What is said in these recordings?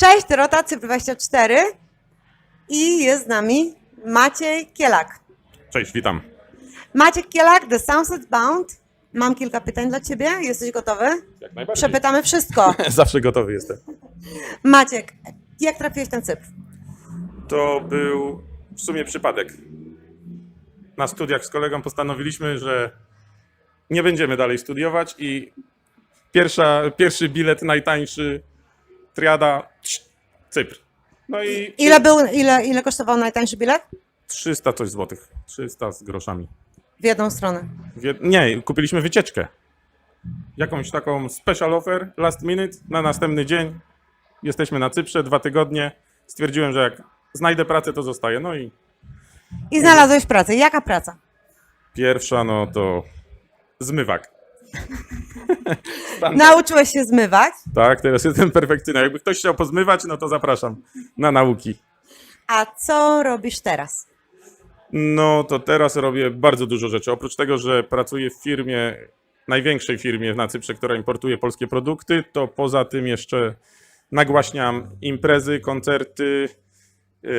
Cześć, Dorota, Cyfr24 i jest z nami Maciej Kielak. Cześć, witam. Maciek Kielak, The Sunset Bound. Mam kilka pytań dla Ciebie. Jesteś gotowy? Jak najbardziej. Przepytamy wszystko. Zawsze gotowy jestem. Maciek, jak trafiłeś ten cyfr? To był w sumie przypadek. Na studiach z kolegą postanowiliśmy, że nie będziemy dalej studiować i pierwsza, pierwszy bilet najtańszy, triada, Cypr. No i Ile, był, ile, ile kosztował najtańszy bilet? 300 coś złotych. 300 z groszami. W jedną stronę. Wie- Nie, kupiliśmy wycieczkę. Jakąś taką special offer, last minute, na następny dzień. Jesteśmy na Cyprze, dwa tygodnie. Stwierdziłem, że jak znajdę pracę, to zostaję. No i I znalazłeś pracę. Jaka praca? pierwsza, no to zmywak. Nauczyłeś się zmywać, Tak, teraz jestem perfekcyjny. Jakby ktoś chciał pozmywać, no to zapraszam na nauki. a co robisz teraz? No to teraz robię bardzo dużo rzeczy. Oprócz tego, że pracuję w firmie, największej firmie na Cyprze, która importuje polskie produkty, to poza tym jeszcze nagłaśniam imprezy, koncerty, yy,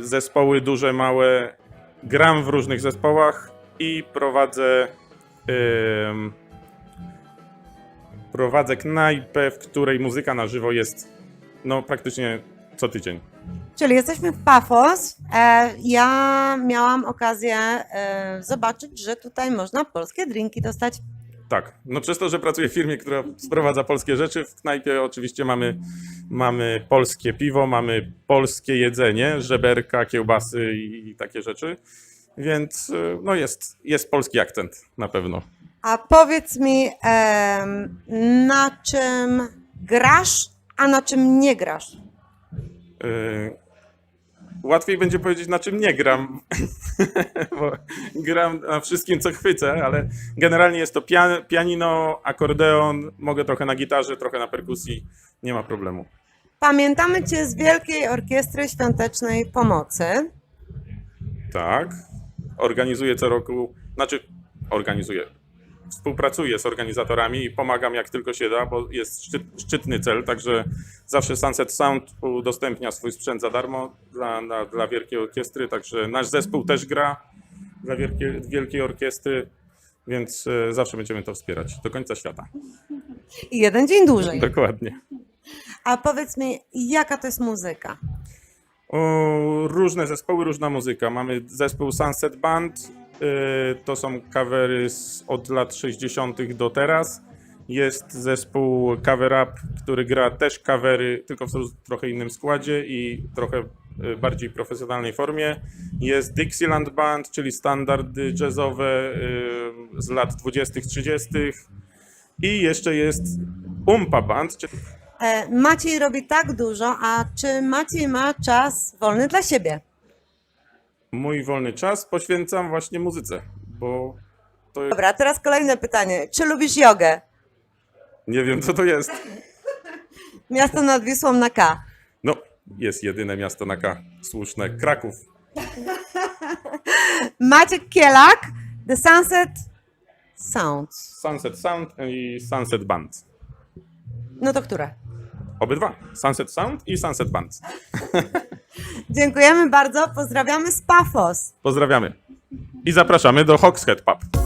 zespoły duże, małe. Gram w różnych zespołach i prowadzę yy, prowadzę knajpę, w której muzyka na żywo jest no praktycznie co tydzień. Czyli jesteśmy w Pafos. E, ja miałam okazję e, zobaczyć, że tutaj można polskie drinki dostać. Tak, no przez to, że pracuję w firmie, która sprowadza polskie rzeczy, w knajpie oczywiście mamy, mamy polskie piwo, mamy polskie jedzenie, żeberka, kiełbasy i, i takie rzeczy, więc y, no jest, jest polski akcent na pewno. A powiedz mi, em, na czym grasz, a na czym nie grasz? Y, Łatwiej będzie powiedzieć, na czym nie gram, bo gram na wszystkim, co chwycę, ale generalnie jest to pian- pianino, akordeon, mogę trochę na gitarze, trochę na perkusji, nie ma problemu. Pamiętamy Cię z Wielkiej Orkiestry Świątecznej Pomocy. Tak. Organizuję co roku, znaczy organizuję. Współpracuję z organizatorami i pomagam jak tylko się da, bo jest szczyt, szczytny cel, także zawsze Sunset Sound udostępnia swój sprzęt za darmo dla, dla, dla Wielkiej Orkiestry, także nasz zespół też gra dla Wielkiej, Wielkiej Orkiestry, więc e, zawsze będziemy to wspierać do końca świata. I jeden dzień dłużej. Dokładnie. A powiedz mi, jaka to jest muzyka? O, różne zespoły, różna muzyka. Mamy zespół Sunset Band, to są covery z, od lat 60. do teraz. Jest zespół Cover Up, który gra też covery, tylko w trochę innym składzie i trochę y, bardziej profesjonalnej formie. Jest Dixieland Band, czyli standardy jazzowe y, z lat 20., 30. I jeszcze jest Umpa Band, E, Maciej robi tak dużo, a czy Maciej ma czas wolny dla siebie? Mój wolny czas poświęcam właśnie muzyce, bo to jest, Dobra, teraz kolejne pytanie. Czy lubisz jogę? nie wiem co to jest. Miasto nad Wisłą na K. No, jest jedyne miasto na K, słuszne, Kraków. Maciek Kielak, The Sunset Sounds. Sunset Sound i Sunset Band. No to które? Obydwa, Sunset Sound i Sunset Band. Dziękujemy bardzo, pozdrawiamy z Pafos. Pozdrawiamy. I zapraszamy do Hogshead Pub.